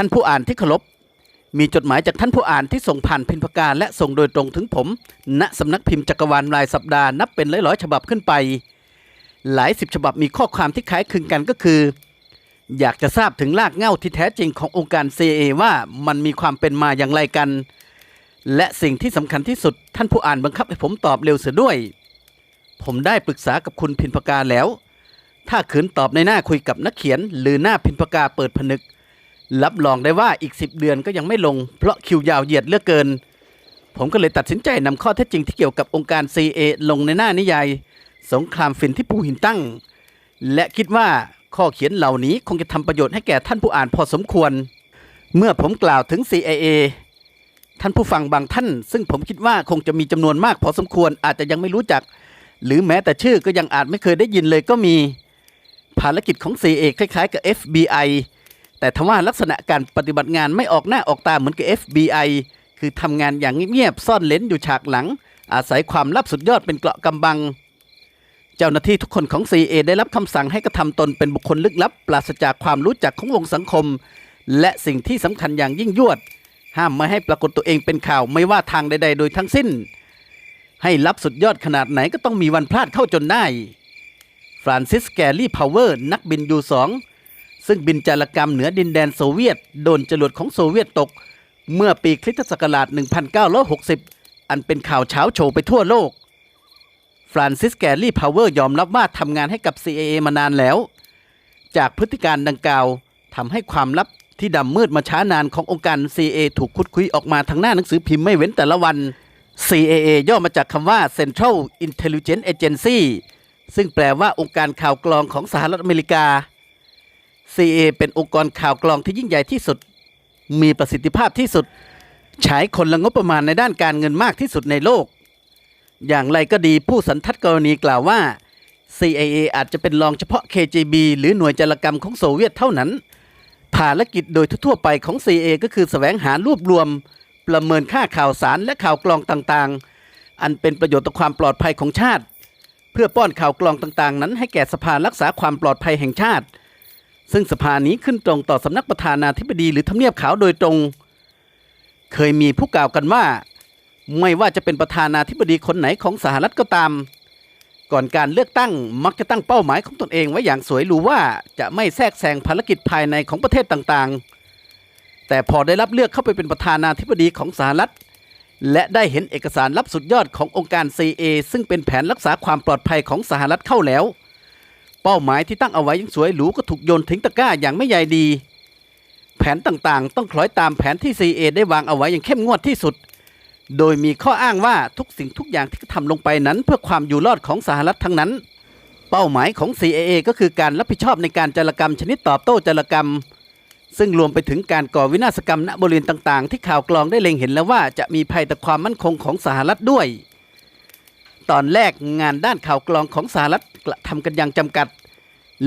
ท่านผู้อ่านที่เคารพมีจดหมายจากท่านผู้อ่านที่ส่งผ่านพิมพ์ปากกาและส่งโดยตรงถึงผม ณสำนักพิมพ์จักรวาลรายสัปดาห์นับเป็นร้อยๆฉบับขึ้นไป หลายสิบฉบับมีข้อความที่คล้ายคลึงกันก็คือ อยากจะทราบถึงรากเหง้าที่แท้จริงขององค์การ CAA ว่ามันมีความเป็นมาอย่างไรกัน และสิ่งที่สำคัญที่สุดท่านผู้อ่านบังคับให้ผมตอบเร็วเสียด้วย ผมได้ปรึกษากับคุณพินปากาแล้ว ถ้าขืนตอบในหน้าคุยกับนักเขียน หรือหน้าพินปากาเปิดผนึก รับรองได้ว่าอีก 10 เดือนก็ยังไม่ลง เพราะคิวยาวเหยียดเลือกเกิน ผมก็เลยตัดสินใจนำข้อเท็จจริงที่เกี่ยวกับองค์การ CA ลงในหน้านิยาย สงครามฝินที่ปูหินตั้ง และคิดว่าข้อเขียนเหล่านี้คงจะทำประโยชน์ให้แก่ท่านผู้อ่านพอสมควร เมื่อผมกล่าวถึง CIA ท่านผู้ฟังบางท่าน ซึ่งผมคิดว่าคงจะมีจำนวนมากพอสมควรอาจจะยังไม่รู้จัก หรือแม้แต่ชื่อก็ยังอาจไม่เคยได้ยินเลยก็มี ภารกิจของ CA คล้ายๆกับ FBI แต่ทว่าลักษณะการปฏิบัติงานไม่ออกหน้าออกตาเหมือนกับ FBI คือทำงานอย่างเงียบๆซ่อนเลนอยู่ฉากหลัง อาศัยความลับสุดยอดเป็นเกราะกำบัง เจ้าหน้าที่ทุกคนของ CIA ได้รับคำสั่งให้กระทำตนเป็นบุคคลลึกลับ ปราศจากความรู้จักของวงสังคม และสิ่งที่สำคัญอย่างยิ่งยวด ห้ามไม่ให้ปรากฏตัวเองเป็นข่าวไม่ว่าทางใด ๆ โดยทั้งสิ้น ให้ลับสุดยอดขนาดไหนก็ต้องมีวันพลาดเข้าจนได้ฟรานซิสแกลลี่พาวเวอร์นักบินยูสอง ซึ่งบินจารกรรมเหนือดินแดนโซเวียต โดนจรวดของโซเวียตตก เมื่อปีคริสตศักราช 1960 อันเป็นข่าวเช้าโชว์ไปทั่วโลก ฟรานซิสแกลลี่พาวเวอร์ยอมรับว่าทำงานให้กับ CIA มานานแล้ว จากพฤติการดังกล่าวทำให้ความลับที่ดำมืดมาช้านานขององค์การ CIA ถูกคุดคุยออกมาทางหน้าหนังสือพิมพ์ไม่เว้นแต่ละวัน CIA ย่อมาจากคำว่า Central Intelligence Agency ซึ่งแปลว่าองค์การข่าวกรองของสหรัฐอเมริกา CIA เป็นองค์กรข่าวกรองที่ยิ่งใหญ่ที่สุด มีประสิทธิภาพที่สุด ใช้คนละงบประมาณในด้านการเงินมากที่สุดในโลก อย่างไรก็ดีผู้สันทัดกรณีกล่าวว่า CIA อาจจะเป็นรองเฉพาะ KGB หรือหน่วยจารกรรมของโซเวียตเท่านั้น ภารกิจโดยทั่วไปของ CIA ก็คือแสวงหารวบรวม ประเมินค่าข่าวสารและข่าวกรองต่างๆ อันเป็นประโยชน์ต่อความปลอดภัยของชาติ เพื่อป้อนข่าวกรองต่างๆ นั้นให้แก่สภารักษาความปลอดภัยแห่งชาติ ซึ่งสภานี้ขึ้นตรงต่อสำนักประธานาธิบดีหรือทำเนียบขาวโดยตรง เคยมีผู้กล่าวกันว่า ไม่ว่าจะเป็นประธานาธิบดีคนไหนของสหรัฐก็ตาม ก่อนการเลือกตั้งมักจะตั้งเป้าหมายของตนเองไว้อย่างสวยหรูว่าจะไม่แทรกแซงภารกิจภายในของประเทศต่างๆ แต่พอได้รับเลือกเข้าไปเป็นประธานาธิบดีของสหรัฐ และได้เห็นเอกสารลับสุดยอดขององค์การ CA ซึ่งเป็นแผนรักษาความปลอดภัยของสหรัฐเข้าแล้ว เป้าหมายที่ตั้งเอาไว้ยังสวยหรูก็ถูกโยนทิ้งตะกร้าอย่างไม่ใยดี แผนต่างๆ ต้องคล้อยตามแผนที่ CA ได้วางเอาไว้อย่างเข้มงวดที่สุด โดยมีข้ออ้างว่าทุกสิ่งทุกอย่างที่ทำลงไปนั้น เพื่อความอยู่รอดของสหรัฐทั้งนั้น เป้าหมายของ CIA ก็คือการรับผิดชอบในการจารกรรมชนิดตอบโต้จารกรรม ซึ่งรวมไปถึงการก่อวินาศกรรมณบริเวณต่างๆ ที่ข่าวกรองได้เล็งเห็นแล้วว่าจะมีภัยต่อความมั่นคงของสหรัฐด้วย ตอนแรกงานด้านข่าวกรองของสหรัฐกระทำกันอย่างจำกัด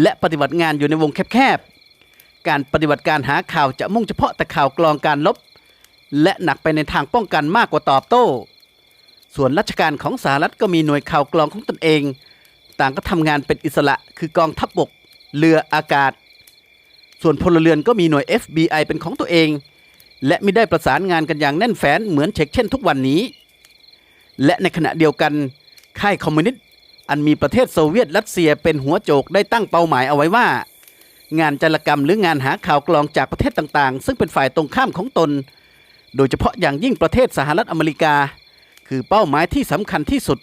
และปฏิบัติงานอยู่ในวงแคบๆ การปฏิบัติการหาข่าวจะมุ่งเฉพาะแต่ข่าวกรองการลบ และหนักไปในทางป้องกันมากกว่าตอบโต้ ส่วนราชการของสหรัฐก็มีหน่วยข่าวกรองของตนเอง ต่างก็ทำงานเป็นอิสระคือกองทัพบบก เรืออากาศ ส่วนพลเรือนก็มีหน่วย FBI เป็นของตัวเอง และไม่ได้ประสานงานกันอย่างแน่นแฟ้นเหมือนเช็กเช่น ทุกวันนี้และในขณะเดียวกัน ค่ายคอมมิวนิสต์อันมีประเทศโซเวียตรัสเซียเป็นหัวโจกได้ตั้งเป้าหมายเอาไว้ว่า งานจารกรรมหรืองานหาข่าวกรองจากประเทศต่างๆ ซึ่งเป็นฝ่ายตรงข้ามของตน โดยเฉพาะอย่างยิ่งประเทศสหรัฐอเมริกา คือเป้าหมายที่สำคัญที่สุด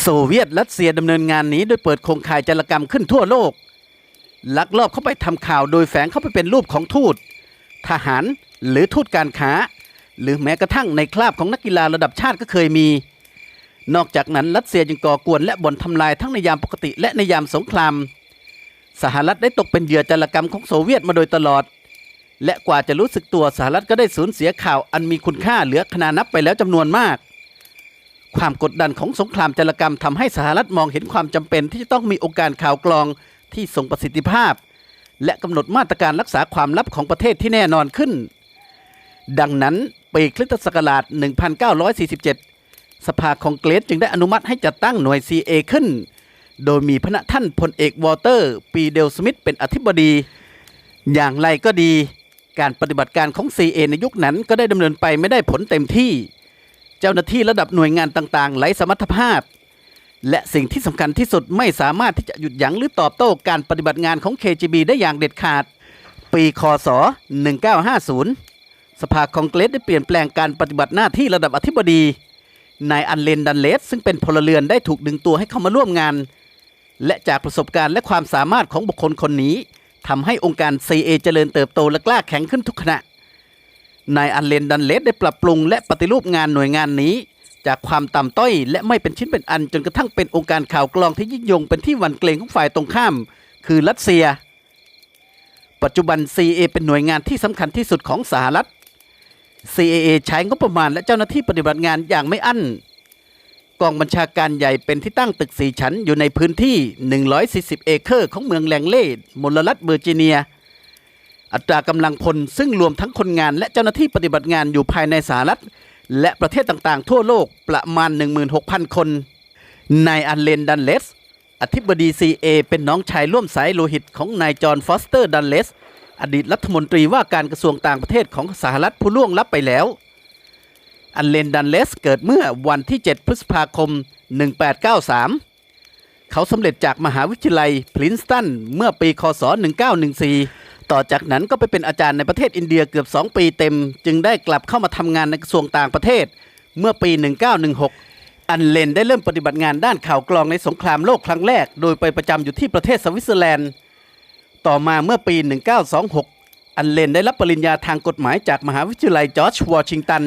โซเวียตรัสเซียดำเนินงานนี้โดยเปิดโครงข่ายจารกรรมขึ้นทั่วโลก ลักลอบเข้าไปทำข่าวโดยแฝงเข้าไปเป็นรูปของทูต ทหารหรือทูตการค้าหรือแม้กระทั่งในคราบของนักกีฬาระดับชาติก็เคยมี นอกจากนั้นรัสเซียยังก่อกวนและบ่นทำลายทั้งในยามปกติและในยามสงคราม สหรัฐได้ตกเป็นเหยื่อจารกรรมของโซเวียตมาโดยตลอด และกว่าจะรู้สึกตัวสหรัฐก็ได้สูญเสียข่าวอันมีคุณค่าเหลือขนานับไปแล้วจำนวนมาก ความกดดันของสงครามจารกรรมทำให้สหรัฐมองเห็นความจำเป็นที่จะต้องมีองค์การข่าวกรองที่ทรงประสิทธิภาพ และกำหนดมาตรการรักษาความลับของประเทศที่แน่นอนขึ้น ดังนั้นปีคริสตศักราช1947 สภาคองเกรสจึงได้อนุมัติให้จัดตั้งหน่วย CA ขึ้น โดยมีพระท่านพลเอกวอเตอร์ ปีเดลสมิธเป็นอธิบดี อย่างไรก็ดี การปฏิบัติการของ CA ในยุคนั้นก็ได้ดำเนินไปไม่ได้ผลเต็มที่ เจ้าหน้าที่ระดับหน่วยงานต่างๆไร้สมรรถภาพ และสิ่งที่สำคัญที่สุดไม่สามารถที่จะหยุดยั้งหรือตอบโต้การปฏิบัติงานของ KGB ได้อย่างเด็ดขาด ปีคศ 1950 สภาคองเกรสได้เปลี่ยนแปลงการปฏิบัติหน้าที่ระดับอธิบดี นายอันเลนดันเลสซึ่งเป็นพลเรือนได้ถูกดึงตัวให้เข้ามาร่วมงาน และจากประสบการณ์และความสามารถของบุคคลคนนี้ทำให้องค์การ CA เจริญเติบโตและกล้าแข็งขึ้นทุกขณะ นายอันเลนดันเลสได้ปรับปรุงและปฏิรูปงานหน่วยงานนี้ จากความต่ำต้อย และไม่เป็นชิ้นเป็นอันจนกระทั่งเป็นองค์การข่าวกรองที่ยิ่งยงเป็นที่หวั่นเกรงของฝ่ายตรงข้าม คือรัสเซีย ปัจจุบัน CA เป็นหน่วยงานที่สำคัญที่สุดของสหรัฐ CAA ใช้งบประมาณและเจ้าหน้าที่ปฏิบัติงานอย่างไม่อั้น กองบัญชาการใหญ่เป็นที่ตั้งตึกสีชั้นอยู่ในพื้นที่ 140 เอเคอร์ของเมืองแลงเล่มลรัฐเวอร์จิเนีย อัตรากำลังพลซึ่งรวมทั้งคนงานและเจ้าหน้าที่ปฏิบัติงานอยู่ภายในสหรัฐ และประเทศต่างๆ ทั่วโลกประมาณ 16,000 คน นายอันเลนดันเลสอธิบดี CA เป็นน้องชายร่วมสายโลหิตของนายจอห์นฟอสเตอร์ดันเลส อดีตรัฐมนตรีว่าการกระทรวงต่างประเทศของสหรัฐผู้ล่วงลับไปแล้ว อันเลนดันเลสเกิดเมื่อวันที่ 7 พฤษภาคม 1893 เขาสำเร็จจากมหาวิทยาลัยพลินสตันเมื่อปีคศ 1914 ต่อจากนั้นก็ไปเป็นอาจารย์ในประเทศอินเดียเกือบ 2 ปีเต็ม จึงได้กลับเข้ามาทำงานในกระทรวงต่างประเทศ เมื่อปี 1916อันเลนได้เริ่มปฏิบัติงานด้านข่าวกรองในสงครามโลกครั้งแรก โดยไปประจำอยู่ที่ประเทศสวิตเซอร์แลนด์ ต่อมาเมื่อปี 1926 อันเลนได้รับปริญญาทางกฎหมายจากมหาวิทยาลัยจอร์จวอชิงตัน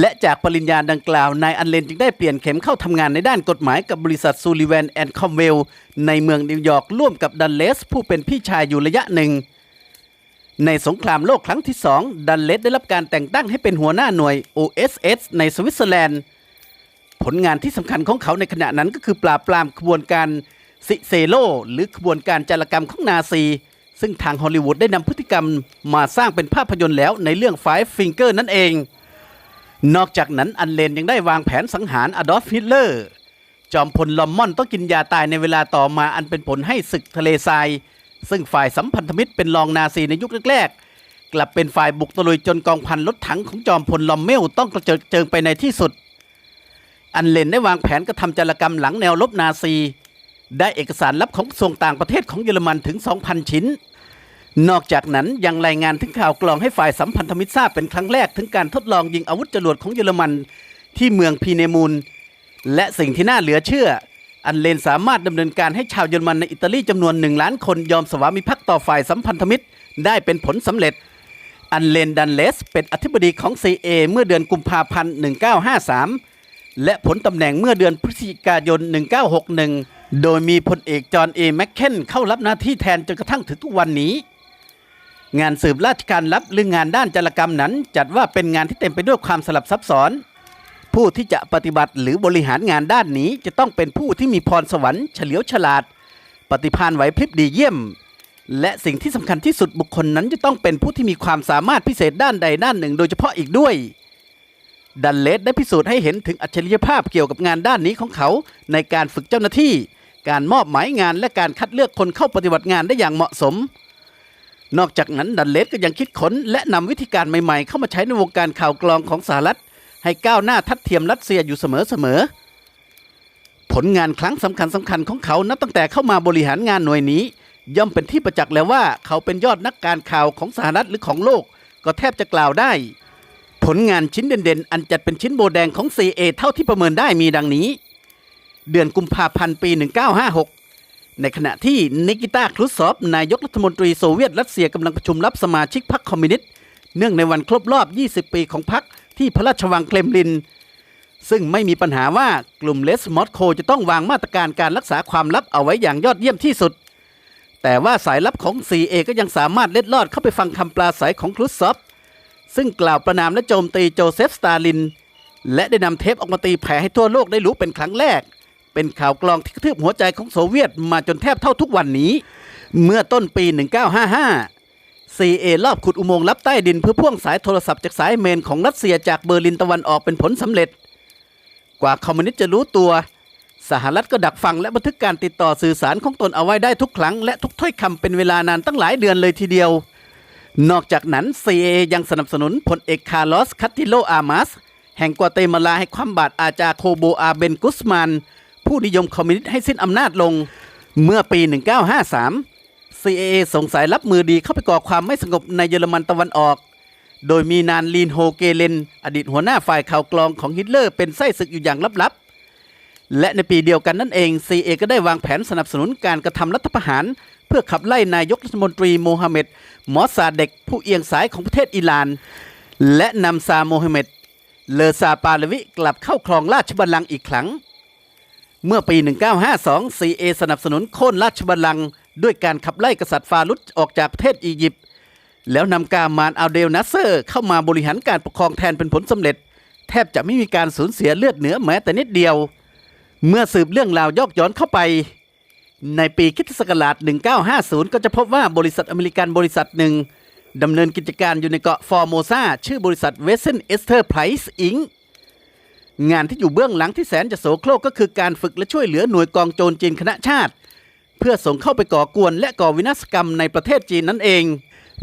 และจากปริญญาดังกล่าวนายอันเลนจึงได้เปลี่ยนเข็มเข้าทำงานในด้านกฎหมายกับบริษัทซูลิแวนแอนด์คอมเวลในเมืองนิวยอร์กร่วมกับดันเลส ผู้เป็นพี่ชายอยู่ระยะหนึ่ง ในสงครามโลกครั้งที่สองดันเลสได้รับการแต่งตั้งให้เป็นหัวหน้าหน่วย OSS ในสวิตเซอร์แลนด์ ผลงานที่สำคัญของเขาในขณะนั้นก็คือปราบปรามขบวนการ ซิเซโลหรือขบวนการจารกรรมของนาซี ซึ่งทางฮอลลีวูดได้นำพฤติกรรมมาสร้างเป็นภาพยนตร์แล้วในเรื่อง Five Finger นั่นเอง นอกจากนั้นอันเลนยังได้วางแผนสังหารอดอล์ฟฮิตเลอร์จอมพลลอมมอนต้องกินยาตายในเวลาต่อมาอันเป็นผลให้ศึกทะเลทราย ซึ่งฝ่ายสัมพันธมิตรเป็นรองนาซีในยุคแรกๆ กลับเป็นฝ่ายบุกตะลุยจนกองพันรถถังของจอมพลลอมเมลต้องกระเจิดเจิงไปในที่สุด อันเลนได้วางแผนกระทำจารกรรมหลังแนวรบนาซี ได้เอกสารลับของกระทรวงต่างประเทศของเยอรมันถึง 2,000 ชิ้น นอกจากนั้นยังรายงานถึงข่าวกรองให้ฝ่ายสัมพันธมิตรทราบเป็นครั้งแรกถึงการทดลองยิงอาวุธจรวดของเยอรมันที่เมืองพีเนมูล และสิ่งที่น่าเหลือเชื่อ อันเลนสามารถดำเนินการให้ชาวเยอรมันในอิตาลีจำนวนหนึ่งล้านคนยอมสวามิภักดิ์ต่อฝ่ายสัมพันธมิตรได้เป็นผลสำเร็จ อันเลนดันเลสเป็นอธิบดีของ CA เมื่อเดือนกุมภาพันธ์ 1953 และผลตำแหน่งเมื่อเดือนพฤศจิกายน 1961 โดยมีพลเอกจอห์นเอแมคเคนเข้ารับหน้าที่แทนจนกระทั่งถึงทุกวันนี้ งานสืบราชการลับหรืองานด้านจารกรรมนั้น จัดว่าเป็นงานที่เต็มไปด้วยความสลับซับซ้อน ผู้ที่จะปฏิบัติหรือบริหารงานด้านนี้จะต้องเป็นผู้ที่มีพรสวรรค์เฉลียวฉลาด ปฏิภาณไหวพริบดีเยี่ยม และสิ่งที่สำคัญที่สุดบุคคลนั้นจะต้องเป็นผู้ที่มีความสามารถพิเศษด้านใดด้านหนึ่ง โดยเฉพาะอีกด้วยดันเลสได้พิสูจน์ให้เห็นถึงอัจฉริยภาพเกี่ยวกับงานด้านนี้ของเขาในการฝึกเจ้าหน้าที่ การมอบหมายงานและการคัดเลือกคนเข้าปฏิบัติงานได้อย่างเหมาะสม นอกจากนั้นดันเลสก็ยังคิดค้นและนำวิธีการใหม่ๆ เข้ามาใช้ในวงการข่าวกรองของสหรัฐ ให้ก้าวหน้าทัดเทียมรัสเซียอยู่เสมอๆ ผลงานครั้งสำคัญสำคัญของเขานับตั้งแต่เข้ามาบริหารงานหน่วยนี้ ย่อมเป็นที่ประจักษ์แล้วว่าเขาเป็นยอดนักการข่าวของสหรัฐหรือของโลก ก็แทบจะกล่าวได้ ผลงานชิ้นเด่นๆ อันจัดเป็นชิ้นโบแดงของ CA เท่าที่ประเมินได้มีดังนี้ เดือนกุมภาพันธ์ปี 1956 ในขณะที่นิกิตาครุสซอฟนายกรัฐมนตรีโซเวียตรัสเซียกำลังประชุมรับสมาชิกพรรคคอมมิวนิสต์เนื่องในวันครบรอบ 20 ปีของพรรคที่พระราชวังเคลมลิน ซึ่งไม่มีปัญหาว่ากลุ่มเลสมอสโคจะต้องวางมาตรการการรักษาความลับเอาไว้อย่างยอดเยี่ยมที่สุด แต่ว่าสายลับของ CA ก็ยังสามารถเล็ดลอดเข้าไปฟังคำปราศัยของครุสซอฟซึ่งกล่าวประนามและโจมตีโจเซฟสตาลิน และได้นำเทปออกมาตีแผ่ให้ทั่วโลกได้รู้เป็นครั้งแรก เป็นข่าวกรองที่กระทืบหัวใจของโซเวียตมาจนแทบเท่าทุกวันนี้ เมื่อต้นปี 1955 CA รอบขุดอุโมงค์ลับใต้ดินเพื่อพ่วงสายโทรศัพท์จากสายเมนของรัสเซียจากเบอร์ลินตะวันออกเป็นผลสำเร็จ กว่าคอมมิวนิสต์จะรู้ตัว สหรัฐก็ดักฟังและบันทึกการติดต่อสื่อสารของตนเอาไว้ได้ทุกครั้งและทุกถ้อยคำเป็นเวลานานตั้งหลายเดือนเลยทีเดียวนอกจากนั้น CIA ยังสนับสนุนพลเอกคาร์ลอสคัตติโลอามาสแห่งกัวเตมาลาให้ความบาดอาจาโคโบอาเบนกุสมาน ผู้นิยมคอมมิวนิสต์ให้สิ้นอำนาจลงเมื่อปี 1953 CIA สงสายลับมือดีเข้าไปก่อความไม่สงบในเยอรมันตะวันออก โดยมีนานลีนโฮเกเลน อดีตหัวหน้าฝ่ายข่าวกรองของฮิตเลอร์เป็นไส้ศึกอยู่อย่างลับๆ และในปีเดียวกันนั่นเอง CIA ก็ได้วางแผนสนับสนุนการกระทำรัฐประหาร เพื่อขับไล่นายกรัฐมนตรีโมฮัมเหม็ดมอสซาเด็กผู้เอียงสายของประเทศอิหร่าน และนำซาโมฮัมเหม็ดเลอซาปาลวิกลับเข้าครองราชบัลลังก์อีกครั้ง เมื่อปี 1952 CA สนับสนุนโค่นราชบัลลังก์ด้วยการขับไล่กษัตริย์ฟารุจออกจากประเทศอียิปต์แล้วนำกามานอัลเดลนัสเซอร์เข้ามาบริหารการปกครองแทนเป็นผลสำเร็จ แทบจะไม่มีการสูญเสียเลือดเหนือแม้แต่นิดเดียว เมื่อสืบเรื่องราวยอกย้อนเข้าไป ในปีคริสตศักราช 1950 ก็จะพบว่าบริษัทอเมริกันบริษัทหนึ่งดำเนินกิจการอยู่ในเกาะฟอร์โมซาชื่อบริษัทเวสเซนเอสเตอร์ไพรส์อิง งานที่อยู่เบื้องหลังที่แสนจะโสโครกก็คือการฝึกและช่วยเหลือหน่วยกองโจรจีนคณะชาติ เพื่อส่งเข้าไปก่อกวนและก่อวินาศกรรมในประเทศจีนนั่นเอง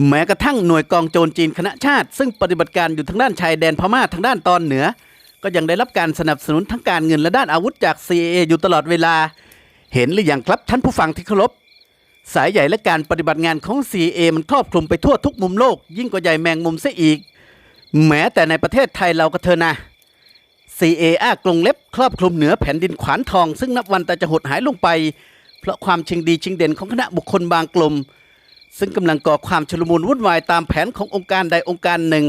แม้กระทั่งหน่วยกองโจรจีนคณะชาติ ซึ่งปฏิบัติการอยู่ทางด้านชายแดนพม่าทางด้านตอนเหนือ ก็ยังได้รับการสนับสนุนทั้งการเงินและด้านอาวุธจาก CIA อยู่ตลอดเวลา เห็นหรือยังครับท่านผู้ฟังที่เคารพสายใหญ่และการปฏิบัติงานของ CIA มันครอบคลุมไปทั่วทุกมุมโลก ยิ่งกว่าใหญ่แมงมุมเสียอีก แม้แต่ในประเทศไทยเราก็เถอะนะ CA อ้ากรงเล็บครอบคลุมเหนือแผ่นดินขวานทอง ซึ่งนับวันแต่จะหดหายลงไป เพราะความชิงดีชิงเด่นของคณะบุคคลบางกลุ่มซึ่งกำลังก่อความชุลมุนวุ่นวายตามแผนขององค์การใดองค์การหนึ่ง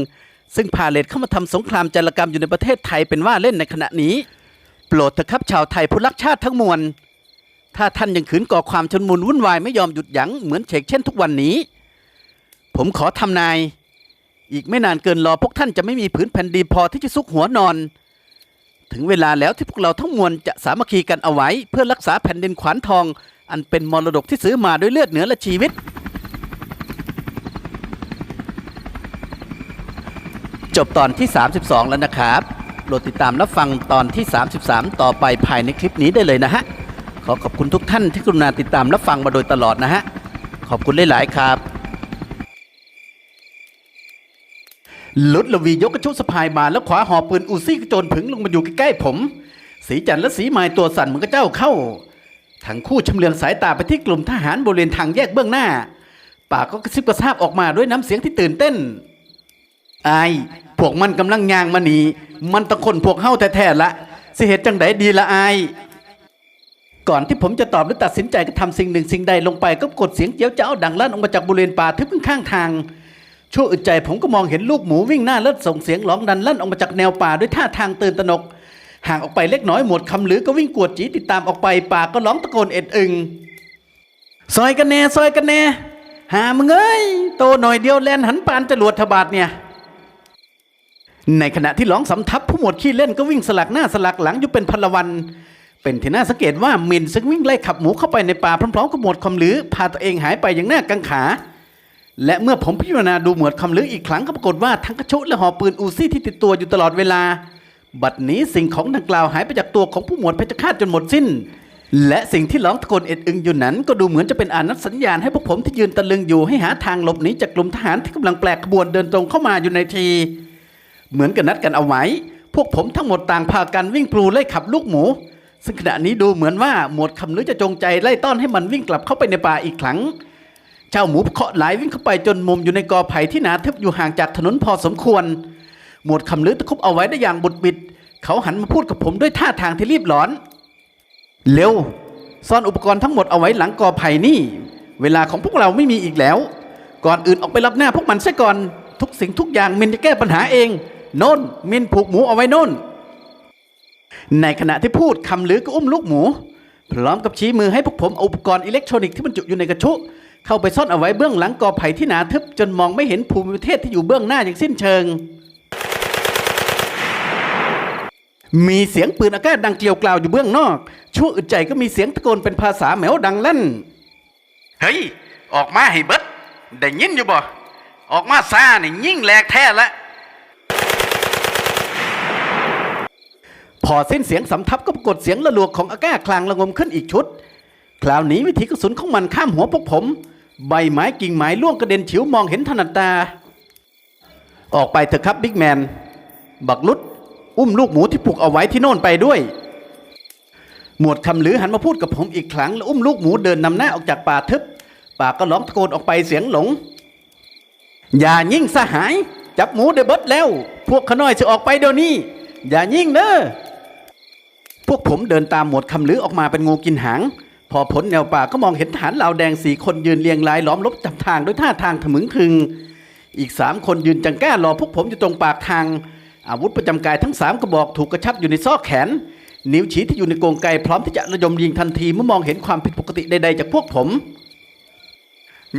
ซึ่งพาเลทเข้ามาทำสงครามจารกรรมอยู่ในประเทศไทยเป็นว่าเล่นในขณะนี้ โปรดเถอะครับชาวไทยผู้รักชาติทั้งมวลถ้าท่านยังขืนก่อความชุลมุนวุ่นวายไม่ยอมหยุดยั้งเหมือนเชกเช่นทุกวันนี้ ผมขอทำนาย อีกไม่นานเกินรอพวกท่านจะไม่มีผืนแผ่นดินพอที่จะซุกหัวนอน ถึงเวลาแล้วที่พวกเราทั้งมวลจะสามัคคีกันเอาไว้ เพื่อรักษาแผ่นดินขวานทอง อันเป็นมรดกที่ซื้อมาด้วยเลือดเนื้อและชีวิต จบตอนที่ 32 แล้วนะครับโปรดติดตามรับฟังตอนที่ 33 ต่อไปภายในคลิปนี้ได้เลยนะฮะขอขอบคุณทุกท่านที่กรุณาติดตามรับฟังมาโดยตลอดนะฮะขอบคุณหลาย ๆ ครับ ลุดละวียกกระชุบสะพายมาแล้วขวาหอบปืนอูซี่กระโจนผึงลงมาอยู่ใกล้ๆผม สีจันทร์และสีไม้ตัวสั่นเหมือนกับเจ้าเข้า ทั้งคู่ชำเลืองสายตาไปที่กลุ่มทหารบริเวณทางแยกเบื้องหน้า ปากก็กระซิบกระซาบออกมาด้วยน้ำเสียงที่ตื่นเต้นไอายพวกมันกำลังยางมาหนีมันตะคนพวกเฮาแท้ๆละสิเหตุจังไดดีละไอก่อนที่ผมจะตอบหรือตัดสินใจกระทำสิ่งหนึ่งสิ่งใดลงไปก็กดเสียงเจียวเจ้าดังลั่นออกมาจากบริเวณป่าทึบข้างๆทาง ชั่วอึดใจผมก็มองเห็นลูกหมูวิ่งหน้าเลิศส่งเสียงร้องดันลั่นออกมาจากแนวป่าด้วยท่าทางตื่นตระหนก ห่างออกไปเล็กน้อยหมวดคำหรือก็วิ่งกวดจีติดตามออกไปป่าก็ร้องตะโกนเอ็ดอึงซอยกันแน่ซอยกันแน่หามึงเอ้ยโตหน่อยเดียวแลนหันปานจรวดทบาทเนี่ย ในขณะที่ร้องสำทับผู้หมวดขี้เล่นก็วิ่งสลักหน้าสลักหลังอยู่เป็นพลวัน เป็นที่น่าสังเกตว่ามินซึ่งวิ่งไล่ขับหมูเข้าไปในป่าพร้อมๆกับหมวดคำลือพาตัวเองหายไปอย่างน่ากังขา และเมื่อผมพิจารณาดูหมวดคำลืออีกครั้งก็ปรากฏว่าทั้งกระชุและหอปืนอูซี่ที่ติดตัวอยู่ตลอดเวลา บัดนี้สิ่งของดังกล่าวหายไปจากตัวของผู้หมวดเพชฌฆาตจนหมดสิ้น และสิ่งที่ร้องตะโกนเอ็ดอึงอยู่นั้น ก็ดูเหมือนจะเป็นอานัดสัญญาณให้พวกผมที่ยืนตะลึงอยู่ให้หาทางหลบหนีจากกลุ่มทหารที่กำลังแปลกขบวนเดินตรงเข้ามาอยู่ในที เหมือนกันนัดกันเอาไว้ พวกผมทั้งหมดต่างพากันวิ่งปลูไล่ขับลูกหมู ซึ่งขณะนี้ดูเหมือนว่าหมวดคำนึกจะจงใจไล่ต้อนให้มันวิ่งกลับเข้าไปในป่าอีกครั้ง เจ้าหมูเคาะไหลวิ่งเข้าไปจนมุมอยู่ในกอไผ่ที่หนาทึบอยู่ห่างจากถนนพอสมควร หมวดคำลึกตะคุบเอาไว้ได้อย่างบุดบิด เขาหันมาพูดกับผมด้วยท่าทางที่รีบร้อน เร็ว ซ่อนอุปกรณ์ทั้งหมดเอาไว้หลังกอไผ่นี่ เวลาของพวกเราไม่มีอีกแล้ว ก่อนอื่นออกไปรับหน้าพวกมันซะก่อน ทุกสิ่งทุกอย่างมินจะแก้ปัญหาเอง โน่น มินผูกหมูเอาไว้โน่น ในขณะที่พูดคำหรือก็อุ้มลูกหมู พร้อมกับชี้มือให้พวกผมอาอุปกรณ์อิเล็กทรอนิกส์ที่บรรจุอยู่ในกระชุ เข้าไปซ่อนเอาไว้เบื้องหลังกอไผ่ที่หนาทึบจนมองไม่เห็นภูมิประเทศที่อยู่เบื้องหน้าอย่างสิ้นเชิง มีเสียงปืนอากาศดังเกลียวกล่าวอยู่เบื้องนอก ชั่วอึดใจก็มีเสียงตะโกนเป็นภาษาแมวดังลั่น เฮ้ย ออกมาให้เบิดได้ยินอยู่บ่ ออกมาซ่านี่ยิ่งแหลกแท้ละพอสิ้นเสียงสำทับก็ปรากฏเสียงระลวกของอากาศคลางระงมขึ้นอีกชุด คราวนี้วิถีกระสุนของมันข้ามหัวพวกผม ใบไม้กิ่งไม้ล่วงกระเด็นเฉิวมองเห็นถนัดตา ออกไปเถอะครับบิ๊กแมน บักลุดอุ้มลูกหมูที่ผูกเอาไว้ที่โน่นไปด้วย หมวดคำหรือหันมาพูดกับผมอีกครั้ง แล้วอุ้มลูกหมูเดินนำหน้าออกจากป่าทึบ ป่าก็ร้องตะโกนออกไปเสียงหลง อย่ายิ่งสหาย จับหมูได้บิดแล้ว พวกขน้อยจะออกไปเดี๋ยวนี้ อย่ายิ่งเด้อพวกผมเดินตามหมวดคำหรือออกมาเป็นงูกินหาง พอพ้นแนวป่าก็มองเห็นฐานเหล่าแดงสี่คนยืนเรียงรายล้อมรบจับทางด้วยท่าทางถมึงคึง อีกสามคนยืนจังก้ารอพวกผมอยู่ตรงปากทาง อาวุธประจำกายทั้งสามกระบอกถูกกระชับอยู่ในซอกแขน นิ้วชี้ที่อยู่ในกรงไกพร้อมที่จะระดมยิงทันทีเมื่อมองเห็นความผิดปกติใดๆจากพวกผม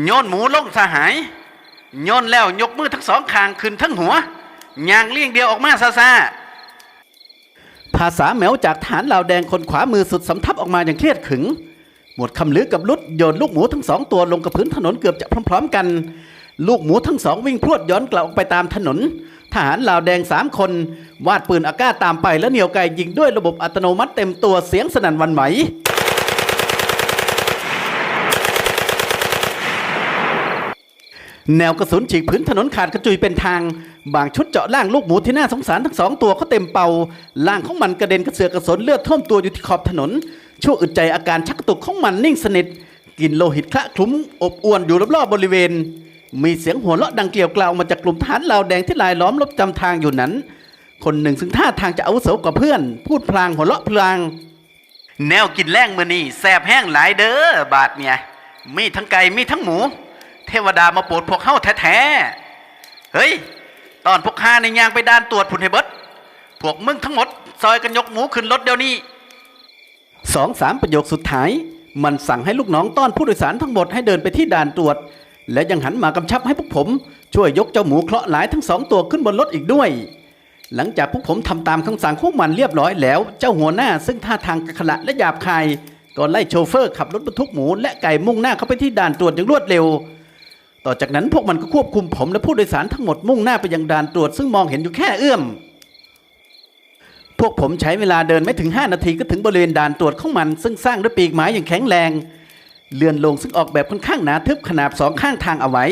โยนหมูล่งสหายโยนแล้วยกมือทั้งสองข้างขึ้นทั้งหัวยางเลี่ยงเดียวออกมาซาซาภาษาแมวจากฐานเหล่าแดงคนขวามือสุดสำทับออกมาอย่างเครียดขึง หมวดคำลือกับลุดโยนลูกหมูทั้งสองตัวลงกับพื้นถนนเกือบจะพร้อม ๆ กัน ลูกหมูทั้งสองวิ่งพรวดย้อนกลับออกไปตามถนน ทหารลาวแดงสามคน วาดปืนอากาศตามไปแล้วเหนียวไกยิงด้วยระบบอัตโนมัติเต็มตัวเสียงสนั่นวันไหวแนวกระสุนฉีกพื้นถนนขาดกระจุยเป็นทาง บางชุดเจาะล่างลูกหมูที่น่าสงสารทั้งสองตัวเขาเต็มเป่าล่างของมันกระเด็นกระเสือกกระสนเลือดท่วมตัวอยู่ที่ขอบถนน ชั่วอึดใจอาการชักตุกของมันนิ่งสนิทกลินโลหิตคละคลุ้มอบอวนอยู่รอบๆบริเวณ มีเสียงหัวเราะดังเกลียวกล่าวมาจากกลุ่มทหารลาวแดงที่ลายล้อมรบจำทางอยู่นั้น คนหนึ่งซึ่งท่าทางจะอาวุโสกว่าเพื่อน พูดพลางหัวเราะพลาง แนวกินแรงมือนี่แสบแห้งหลายเด้อบาดเนี่ยมีทั้งไก่มีทั้งหมู เทวดามาโปรดพวกเฮาแท้ๆเฮ้ยตอนพวกข้าในยางไปด้านตรวจผุนให้เบิดพวกมึงทั้งหมด ซอยกันยกหมูขึ้นรถเดี๋ยวนี้ สองสามประโยคสุดท้าย มันสั่งให้ลูกน้องต้อนผู้โดยสารทั้งหมดให้เดินไปที่ด่านตรวจ และยังหันมากำชับให้พวกผม ช่วยยกเจ้าหมูเคราะห์หลายทั้งสองตัวขึ้นบนรถอีกด้วย หลังจากพวกผมทำตามคำสั่งของมันเรียบร้อยแล้ว เจ้าหัวหน้าซึ่งท่าทางกระขละและหยาบคายก็ไล่โชเฟอร์ขับรถบรรทุกหมูและไก่มุ่งหน้าเข้าไปที่ด่านตรวจอย่างรวดเร็ว ต่อจากนั้นพวกมันก็ควบคุมผมและผู้โดยสารทั้งหมดมุ่งหน้าไปยังด่านตรวจซึ่งมองเห็นอยู่แค่เอื้อม วกผมใช้เวลาเดินไม่ถึง 5 นาทีก็ถึงบริเวณด่านตรวจของมัน ซึ่งสร้างด้วยปีกไม้อย่างแข็งแรง เลื่อนลงซึ่งออกแบบค่อนข้างหนาทึบขนาบสองข้างทางเอาไว้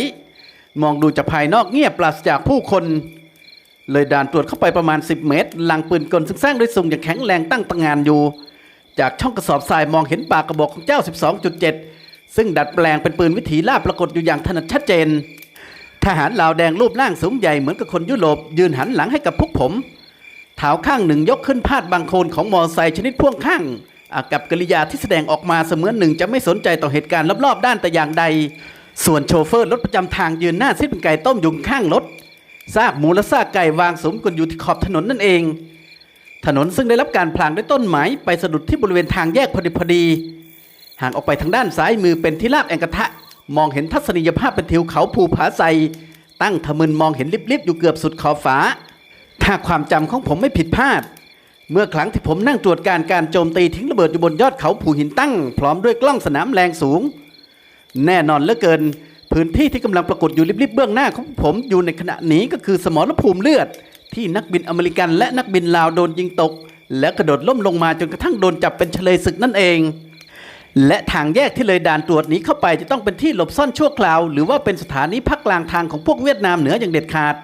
มองดูจากภายนอกเงียบปราศจากผู้คน เลยด่านตรวจเข้าไปประมาณ 10 เมตร หลังปืนกลซึ่งสร้างด้วยทรงอย่างแข็งแรงตั้งตระงานอยู่ จากช่องกระสอบทรายมองเห็นปากกระบอกของเจ้า 12.7 ซึ่งดัดแปลงเป็นปืนวิถีล่าปรากฏอยู่อย่างถนัดชัดเจน ทหารลาวแดงรูปร่างสูงใหญ่เหมือนกับคนยุโรปยืนหันหลังให้กับพวกผม เท้าข้างหนึ่งยกขึ้นพาดบังโคลนของมอไซค์ชนิดพ่วงข้างกับกริยาที่แสดงออกมาเสมือนหนึ่ง จะไม่สนใจต่อเหตุการณ์รอบๆด้านแต่อย่างใด ส่วนโชเฟอร์รถประจำทางยืนหน้าซิดเป็นไก่ต้มอยุงข้างรถซากหมูและซากไก่วางสมกันอยู่ที่ขอบถนนนั่นเอง ถนนซึ่งได้รับการพรางด้วยต้นไม้ไปสะดุดที่บริเวณทางแยกพอดีพอดีห่างออกไปทางด้านซ้ายมือเป็นที่ราบแองกระทะ มองเห็นทัศนียภาพเป็นทิวเขาภูผาไซตั้งทะมึนมองเห็นลิบๆอยู่เกือบสุดขอบฟ้า ถ้าความจำของผมไม่ผิดพลาด เมื่อครั้งที่ผมนั่งตรวจการการโจมตีทิ้งระเบิดอยู่บนยอดเขาภูหินตั้ง พร้อมด้วยกล้องสนามแรงสูง แน่นอนเหลือเกิน พื้นที่ที่กำลังปรากฏอยู่ริบๆเบื้องหน้าของผมอยู่ในขณะนี้ก็คือสมรภูมิเลือด ที่นักบินอเมริกันและนักบินลาวโดนยิงตก และกระโดดล่มลงมาจนกระทั่งโดนจับเป็นเฉลยศึกนั่นเองและทางแยกที่เลยด่านตรวจนี้เข้าไปจะต้องเป็นที่หลบซ่อนชั่วคราว หรือว่าเป็นสถานีพักกลางทางของพวกเวียดนามเหนืออย่างเด็ดขาด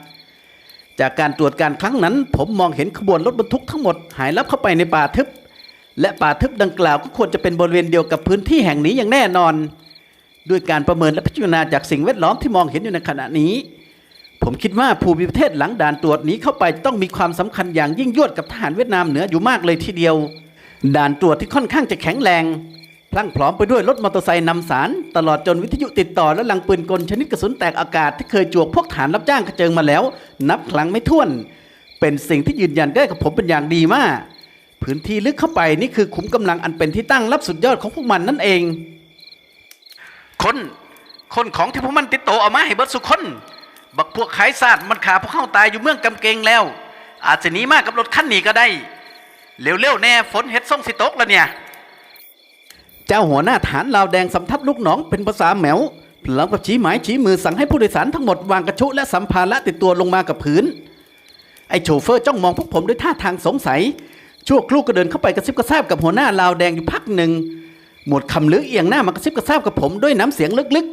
จากการตรวจการครั้งนั้น ผมมองเห็นขบวนรถบรรทุกทั้งหมดหายลับเข้าไปในป่าทึบ และป่าทึบดังกล่าวก็ควรจะเป็นบริเวณเดียวกับพื้นที่แห่งนี้อย่างแน่นอน ด้วยการประเมินและพิจารณาจากสิ่งแวดล้อมที่มองเห็นอยู่ในขณะนี้ ผมคิดว่าภูมิประเทศหลังด่านตรวจนี้เข้าไปต้องมีความสำคัญอย่างยิ่งยวดกับทหารเวียดนามเหนืออยู่มากเลยทีเดียว ด่านตรวจที่ค่อนข้างจะแข็งแรง พลั่งพร้อมไปด้วยรถมอเตอร์ไซค์นำสาร ตลอดจนวิทยุติดต่อและลังปืนกลชนิดกระสุนแตกอากาศที่เคยจวกพวกฐานรับจ้างกระเจิงมาแล้ว นับครั้งไม่ถ้วน เป็นสิ่งที่ยืนยันได้กับผมเป็นอย่างดีมาก พื้นที่ลึกเข้าไปนี่คือขุมกำลังอันเป็นที่ตั้งรับสุดยอดของพวกมันนั่นเอง คนคนของที่พวกมันติดโตเอามาให้เบิดสุคน บักพวกขายซาดมันขาพวกเข้าตายอยู่เมืองกำเกงแล้ว อาจจะหนีมากกับรถคันหนีก็ได้เร็วๆแน่ฝนเห็ดส่งสิตกแล้วเนี่ย เจ้าหัวหน้าฐานลาวแดงสำทับลูกน้องเป็นภาษาแหมวพร้อมกับชี้หมายชี้มือสั่งให้ผู้โดยสารทั้งหมดวางกระชุและสัมภาระติดตัวลงมากับพื้น ไอ้โชเฟอร์จ้องมองพวกผมด้วยท่าทางสงสัย ชั่วครู่ก็เดินเข้าไปกระซิบกระซาบกับหัวหน้าลาวแดงอยู่พักหนึ่ง หมวดคำลือเอียงหน้ามากระซิบกระซาบกับผมด้วยน้ำเสียงลึก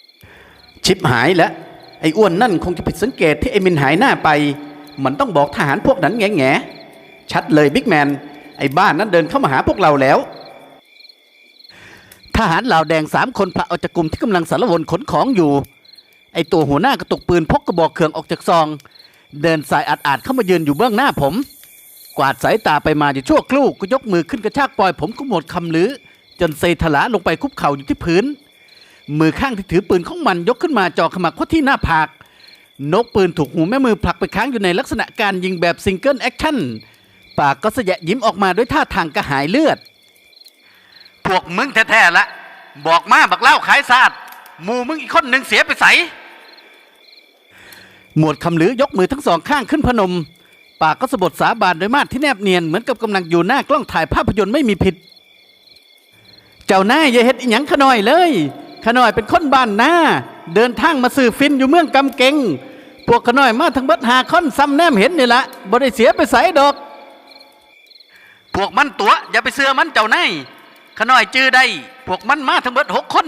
ๆ ชิบหายแล้วไอ้อ้วนนั่นคงจะผิดสังเกตที่ไอ้มินหายหน้าไป มันต้องบอกทหารพวกนั้นแง่แง่ๆชัดเลยบิ๊กแมนไอ้บ้านนั้นเดินเข้ามาหาพวกเราแล้ว ทหารเหล่าแดงสามคนพาออกจากกลุ่มที่กำลังสารวนขนของอยู่ ไอตัวหัวหน้ากระตุกปืนพกกระบอกเคืองออกจากซอง เดินสายอาดอาดเข้ามายืนอยู่เบื้องหน้าผม กวาดสายตาไปมาอยู่ชั่วครู่ก็ยกมือขึ้นกระชากปล่อยผมก็หมดคำลือ จนเซถลาลงไปคุกเข่าอยู่ที่พื้น มือข้างที่ถือปืนของมันยกขึ้นมาจ่อขมักเข้าที่หน้าผากนกปืนถูกหูแม่มือผลักไปค้างอยู่ในลักษณะการยิงแบบซิงเกิลแอคชั่นปากก็เสยะยิ้มออกมาด้วยท่าทางกระหายเลือด พวกมึงแท้ๆละบอกมาบักเล่าขายซาดหมูมึงอีกคนหนึ่งเสียไปใสหมวดคำลือยกมือทั้งสองข้างขึ้นพนม ปากก็สะบดสาบานโดยมาดที่แนบเนียนเหมือนกับกำลังอยู่หน้ากล้องถ่ายภาพยนตร์ไม่มีผิด เจ้านายอย่าเฮ็ดอีหยังขน่อยเลยขน่อยเป็นคนบ้านหน้า เดินทางมาสื่อฟินอยู่เมืองกำเกงพวกขน่อยมาทั้งเบัดหาค่อนซ้ำแนมเห็นนี่ละบ่ได้เสียไปใส่ดอก พวกมันตัวอย่าไปเสือมันเจ้านา ขน่อยจื้อได้พวกมันมาทั้งเบิดหกคน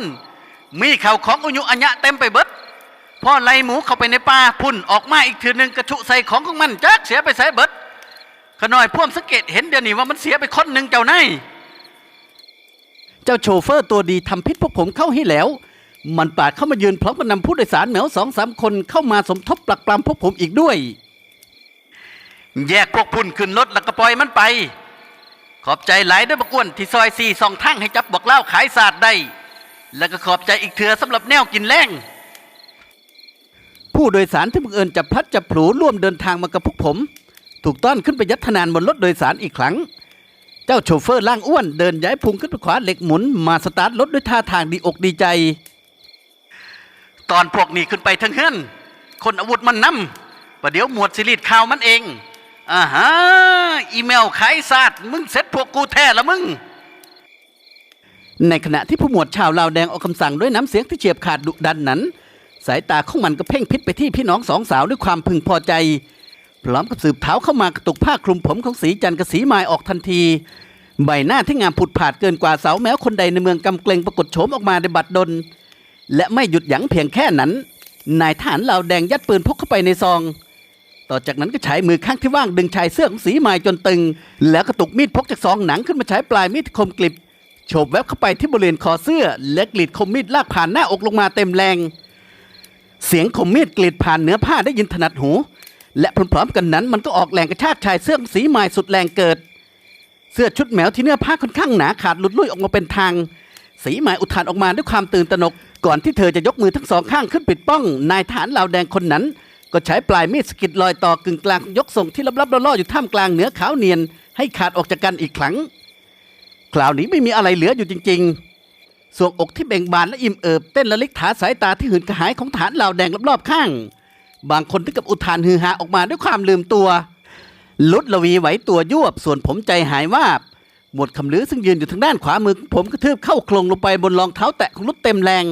มีข่าวของอุยุอัญญะเต็มไปเบิดพ่อไล่หมูเข้าไปในป่าพุ่นออกมาอีกทีหนึ่งกระชุใส่ของของมันจักเสียไปใส่เบิดขน่อยพ่วมสังเกตเห็นเดี๋ยวนี้ว่ามันเสียไปคนหนึ่งเจ้านายเจ้าโชเฟอร์ตัวดีทำพิษพวกผมเข้าให้แล้ว มันปาดเข้ามายืนพร้อมกับนำผู้โดยสารเหมวสองสามคนเข้ามาสมทบปลักปลำพวกผมอีกด้วย แยกพวกพุ่นขึ้นรถแล้วก็ปล่อยมันไป ขอบใจหลายด้วยบกวนที่ซอยสี่สองทางให้จับบอกเล่าขายศาสตร์ได้ แล้วก็ขอบใจอีกเถือสำหรับแนวกินแรงผู้โดยสารที่บังเอิญจับพลัดจับผลูร่วมเดินทางมากับพวกผม ถูกต้อนขึ้นไปยัดทนานบนรถโดยสารอีกครั้ง เจ้าโชเฟอร์ล่างอ้วนเดินย้ายพุงขึ้นไปขวาเหล็กหมุนมาสตาร์ทรถด้วยท่าทางดีอกดีใจ ตอนพวกนี้ขึ้นไปทั้งเฮือนคนอาวุธมันนำประเดี๋ยวหมวดสิริดข่าวมันเอง อ่าฮะอีเมลขายศาสตร์มึงเซ็ตพวกกูแท้ละมึง ในขณะที่ผู้หมวดชาวลาวแดงออกคำสั่งด้วยน้ำเสียงที่เฉียบขาดดุดันนั้น สายตาของมันก็เพ่งพิษไปที่พี่น้องสองสาวด้วยความพึงพอใจ พร้อมกับสืบเท้าเข้ามากระตุกผ้าคลุมผมของสีจันทร์กับสีไมายออกทันที ใบหน้าที่งามผุดผาดเกินกว่าสาวแม้วคนใดในเมืองกำเกลงปรากฏโฉมออกมาในบัดดล และไม่หยุดยั้งเพียงแค่นั้น นายทหารล่าแดงยัดปืนพกเข้าไปในซอง ต่อจากนั้นก็ใช้มือข้างที่ว่างดึงชายเสื้อของสีไมายจนตึง แล้วก็ตุกมีดพกจากซองหนังขึ้นมาใช้ปลายมีดคมกลิบโฉบแวบเข้าไปที่บริเวณคอเสื้อ และกรีดคมมีดลากผ่านหน้าอกลงมาเต็มแรง เสียงคมมีดกรีดผ่านเนื้อผ้าได้ยินถนัดหู และพร้อมๆกันนั้นมันก็ออกแรงกระชากชายเสื้อของสีไม้สุดแรงเกิด เสื้อชุดแมวที่เนื้อผ้าค่อนข้างหนาขาดหลุดลุ่ยออกมาเป็นทาง สีไม้อุทานออกมาด้วยความตื่นตระหนก ก่อนที่เธอจะยกมือทั้งสองข้างขึ้นปิดป้อง นายฐานเหล่าแดงคนนั้น ก็ใช้ปลายมีดสกิดรอยต่อกึ่งกลางยกส่งที่ลับๆล่อๆอยู่ท่ามกลางเหนือขาวเนียน ให้ขาดออกจากกันอีกครั้งคราวนี้ไม่มีอะไรเหลืออยู่จริง ๆ ส่วงอกที่เบ่งบานและอิ่มเอิบเต้นละลิกถาสายตาที่หืนกระหายของฐานเหล่าแดงรอบๆข้าง บางคนถึงกับอุทานฮือฮาออกมาด้วยความลืมตัว ลุดละวีไหวตัวยวบส่วนผมใจหายวาบหมดคำลือซึ่งยืนอยู่ทางด้านขวามือผมกระทืบเข้าโคลงลงไปบนรองเท้าแตะของลุดเต็มแรง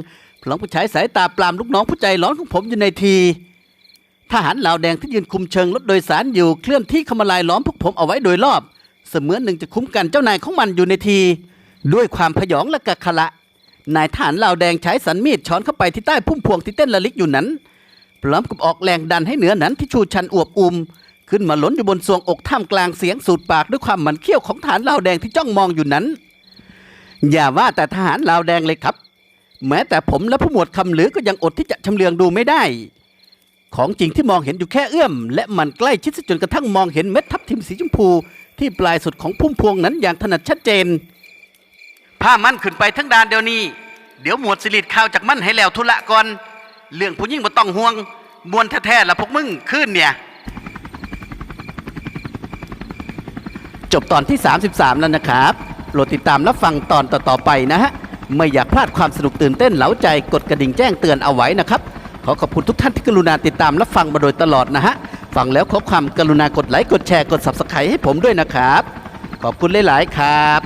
พร้อมกับใช้สายตาปรามลูกน้องผู้ใจร้อนของผมอยู่ในที ทหารเหล่าแดงที่ยืนคุมเชิงรถโดยสารอยู่เคลื่อนที่เข้ามาลายล้อมพวกผมเอาไว้โดยรอบ เสมือนหนึ่งจะคุ้มกันเจ้านายของมันอยู่ในที ด้วยความพยองและกะขละ นายทหารเหล่าแดงใช้สันมีดช้อนเข้าไปที่ใต้พุ่มพวงที่เต้นละลิกอยู่นั้นพร้อมกับออกแรงดันให้เหนือนั้นที่ชูชันอวบอุม ขึ้นมาล้นอยู่บนทรวงอกท่ามกลางเสียงสูดปากด้วยความหมันเขี้ยวของทหารลาวแดงที่จ้องมองอยู่นั้น อย่าว่าแต่ทหารลาวแดงเลยครับ แม้แต่ผมและผู้หมวดคำหรือก็ยังอดที่จะชำเลืองดูไม่ได้ ของจริงที่มองเห็นอยู่แค่เอื้อม และมันใกล้ชิดซะจนกระทั่งมองเห็นเม็ดทับทิมสีชมพู ที่ปลายสุดของพุ่มพวงนั้นอย่างถนัดชัดเจน ผ้ามันขึ้นไปทั้งดานเดี๋ยวนี้ เดี๋ยวหมวดสิริดข่าวจากมันให้แล้วทุละก่อนเรื่องผู้ยิ่งบ่ต้องห่วง มวนแท้ๆละพวกมึงขึ้นเนี่ย จบตอนที่ 33 แล้วนะครับโปรดติดตามรับฟังตอนต่อๆไปนะฮะไม่อยากพลาดความสนุกตื่นเต้นเหลาใจกดกระดิ่งแจ้งเตือนเอาไว้นะครับ ขอขอบคุณทุกท่านที่กรุณาติดตามและฟังมาโดยตลอดนะฮะ ฟังแล้วขอความกรุณากดไลค์กดแชร์กด subscribe ให้ผมด้วยนะครับ ขอบคุณหลาย ๆ ครับ